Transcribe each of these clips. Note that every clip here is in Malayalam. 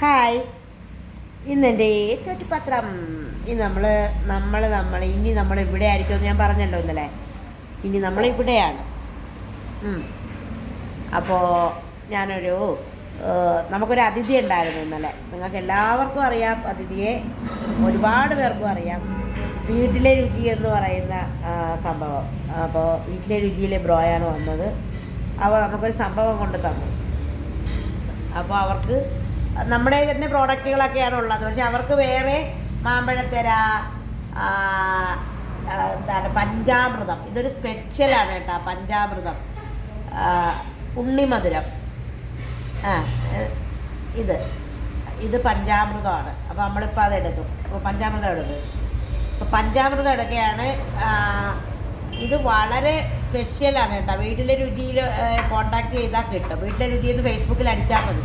ഹായ് ഇന്നെന്റെ ചുറ്റുപത്രം ഇനി നമ്മൾ നമ്മൾ നമ്മൾ ഇനി നമ്മൾ ഇവിടെ ആയിരിക്കുമെന്ന് ഞാൻ പറഞ്ഞല്ലോ ഇന്നലെ. ഇനി നമ്മൾ ഇവിടെയാണ്. അപ്പോൾ ഞാനൊരു നമുക്കൊരു അതിഥി ഉണ്ടായിരുന്നു ഇന്നലെ. നിങ്ങൾക്ക് എല്ലാവർക്കും അറിയാം അതിഥിയെ. ഒരുപാട് പേർക്കും അറിയാം. വീട്ടിലെ രുചി എന്ന് പറയുന്ന സംഭവം. അപ്പോൾ വീട്ടിലെ രുചിയിലെ ബ്രോയാണ് വന്നത്. അപ്പോൾ നമുക്കൊരു സംഭവം കൊണ്ട് തന്നു. അപ്പോൾ അവർക്ക് നമ്മുടെ തന്നെ പ്രോഡക്റ്റുകളൊക്കെയാണ് ഉള്ളത്. പക്ഷെ അവർക്ക് വേറെ മാമ്പഴത്തര എന്താണ് പഞ്ചാമൃതം. ഇതൊരു സ്പെഷ്യലാണ് കേട്ടോ പഞ്ചാമൃതം. ഉണ്ണിമധുരം. ആ ഇത്. ഇത് പഞ്ചാമൃതമാണ്. അപ്പോൾ നമ്മളിപ്പോൾ അത് എടുക്കും. അപ്പോൾ പഞ്ചാമൃതം എടുക്കും. അപ്പോൾ പഞ്ചാമൃതം എടുക്കുകയാണ്. ഇത് വളരെ സ്പെഷ്യലാണ് കേട്ടോ. വീട്ടിലെ രുചിയിൽ കോണ്ടാക്ട് ചെയ്താൽ കിട്ടും. വീട്ടിലെ രുചി എന്ന് ഫേസ്ബുക്കിൽ അടിച്ചാൽ മതി.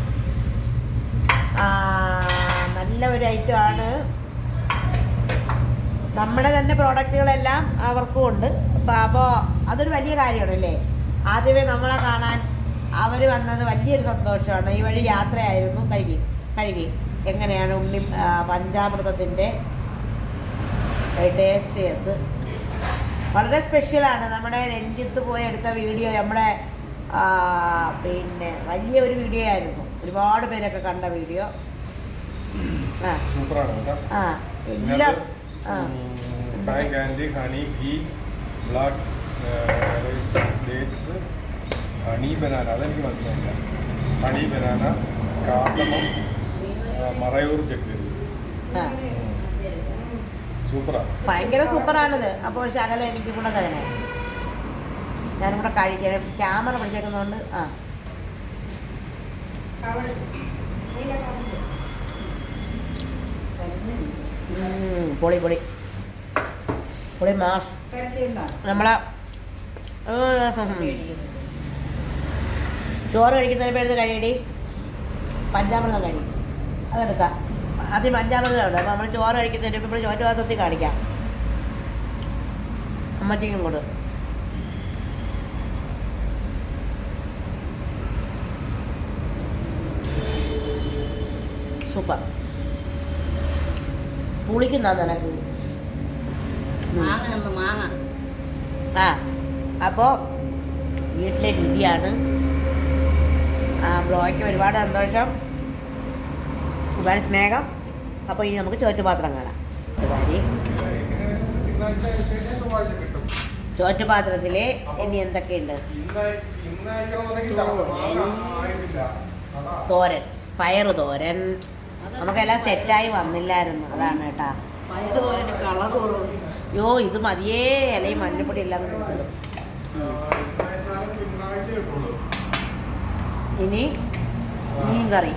നല്ല ഒരു ഐറ്റമാണ് നമ്മുടെ തന്നെ പ്രോഡക്റ്റുകളെല്ലാം അവർക്കും ഉണ്ട്. അപ്പോൾ അതൊരു വലിയ കാര്യമാണ് അല്ലേ ആദ്യമേ നമ്മളെ കാണാൻ അവർ വന്നത് വലിയൊരു സന്തോഷമാണ്. ഈ വഴി യാത്രയായിരുന്നു. കഴുകി കഴുകി. എങ്ങനെയാണ് ആ, പഞ്ചാമൃതത്തിന്റെ ടേസ്റ്റ് ചെയ്ത് വളരെ സ്പെഷ്യലാണ് നമ്മുടെ രഞ്ജിത്ത് പോയി എടുത്ത വീഡിയോ നമ്മുടെ പിന്നെ വലിയ ഒരു വീഡിയോ ആയിരുന്നു. ഒരുപാട് പേരൊക്കെ കണ്ട വീഡിയോ. ആ. സൂപ്പറാണ് ആ. എല്ലാം ആ. Pan candy honey ghee black dates honey banana അതെനിക്ക് മനസ്സിലായില്ല. ഹണി ബനാന കാർഡമം മറയൂർ ചക്കരി സൂപ്പറാണ് ഭയങ്കര സൂപ്പറാണിത്. അപ്പോൾ ശകലം എനിക്ക് കൂടെ തരണേ. ഞാനും കൂടെ കഴിക്കണം ക്യാമറ പിടിച്ചേക്കുന്നതുകൊണ്ട് ആ. പൊളി പൊളി. പൊളി മാസ് നമ്മളെ ചോറ് കഴിക്കുന്നതിന് പേര് കഴിയടി പഞ്ചാമൃതം കഴി. അതെടുക്കാം ആദ്യം പഞ്ചാമൃതം ഉണ്ട് അപ്പോൾ നമ്മൾ ചോറ് കഴിക്കുന്നതിന് ഇപ്പോൾ ചോറ്റ് പാത്രത്തിൽ കാണിക്കാം. അമ്മച്ചിക്കും കൂടെ. സൂപ്പർ. പുളിക്കുന്ന നിനക്ക് മാങ്ങ മാങ്ങ. ആ അപ്പോൾ വീട്ടിലെ രുചിയാണ്. ആ ബ്ലോയ്ക്ക് ഒരുപാട് സന്തോഷം. ഒരുപാട് സ്നേഹം. അപ്പോൾ ഇനി നമുക്ക് ചോറ്റുപാത്രം കാണാം. ചോറ്റുപാത്രത്തിൽ ഇനി എന്തൊക്കെയുണ്ട്? തോരൻ പയറ് തോരൻ. നമുക്കെല്ലാം സെറ്റായി വന്നില്ലായിരുന്നു. അതാണ് കേട്ടാ. യോ ഇത് മതിയേ. ഇലയും മഞ്ഞപ്പൊടി എല്ലാം ഇനി മീൻ കറി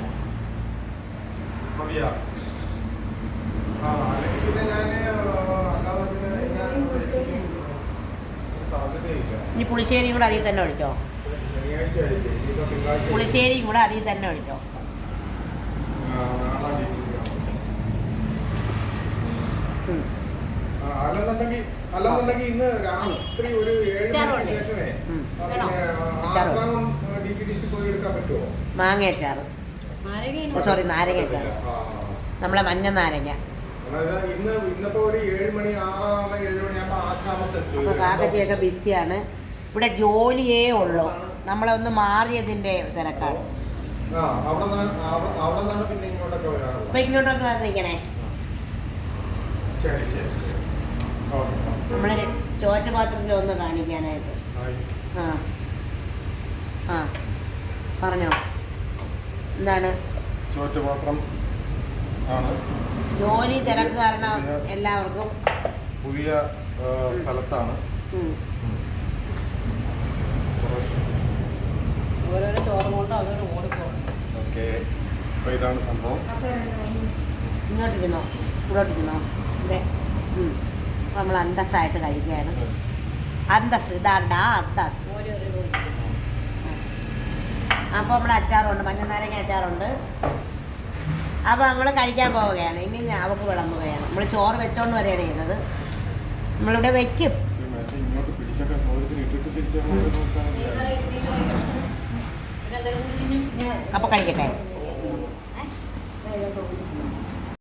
അല്ലെങ്കിൽ ഇനി പുളിശ്ശേരി കൂടെ അതിൽ തന്നെ ഒഴിച്ചോ? പുളിശ്ശേരി കൂടെ അതിൽ തന്നെ ഒഴിച്ചോ ആ, നാളെ ഡ്യൂട്ടി ഉം. ആ, അല്ലെന്നുണ്ടെങ്കിൽ അല്ലെന്നുണ്ടെങ്കിൽ ഇന്ന് രാത്രി ഒരു ഏഴ്. മണിക്ക് ശേഷമേ ഡി ഡി സി പോയി എടുക്കാൻ പറ്റുമോ? മാങ്ങയച്ചാറ്. സോറി നാരങ്ങയച്ചാറ്. നമ്മളെ മഞ്ഞ നാരങ്ങ. ഇന്ന് ഇന്നിപ്പോ ഒരു ഏഴ് മണി ആറാറ് ഏഴ് മണി കാക്കറ്റിയൊക്കെ ബിസിയാണ്. ഇവിടെ ജോലിയേ ഉള്ളൂ. നമ്മളെ ഒന്ന് മാറിയതിന്റെ തിരക്കാണ്. ഇപ്പൊ ഇങ്ങോട്ടൊക്കെ വന്നിരിക്കണേ? ശരി ശരി ശരി ഓക്കെ നമ്മൾ ചോറ്റ പാത്രത്തിൽ ഒന്ന് കാണിക്കാനായിട്ട്. ആ. ആ. പറഞ്ഞോ. എന്താണ്? ചോറ്റുപാത്രം ആണ്. ജോലി തിരക്ക് കാരണം എല്ലാവർക്കും. പുതിയ സ്ഥലത്താണ്. ഓരോരോ ചോറ് കൊണ്ട് അവരോട് ഓടിക്കോളും ഓക്കെ. അപ്പോൾ ഇതാണ് സംഭവം. ഇങ്ങോട്ടിരിക്കുന്നോ ഇങ്ങോട്ടിരുന്നോ? ഇവിടെ അപ്പോൾ നമ്മൾ അന്തസ്സായിട്ട് കഴിക്കുകയാണ്. അന്തസ് ഇതാണ്ടാ അന്തസ് ഇത് ഒഴിക്കും. അപ്പോൾ നമ്മുടെ അച്ചാറുണ്ട് മഞ്ഞനാരങ്ങ അച്ചാറുണ്ട്. അപ്പോൾ നമ്മൾ കഴിക്കാൻ പോവുകയാണ്. ഇനി ഞാൻ അവൾക്ക് വിളമ്പുകയാണ്. നമ്മൾ ചോറ് വെച്ചോണ്ട് വരികയാണ് ചെയ്യുന്നത്. നമ്മളിവിടെ വെക്കും. അപ്പോൾ മേശ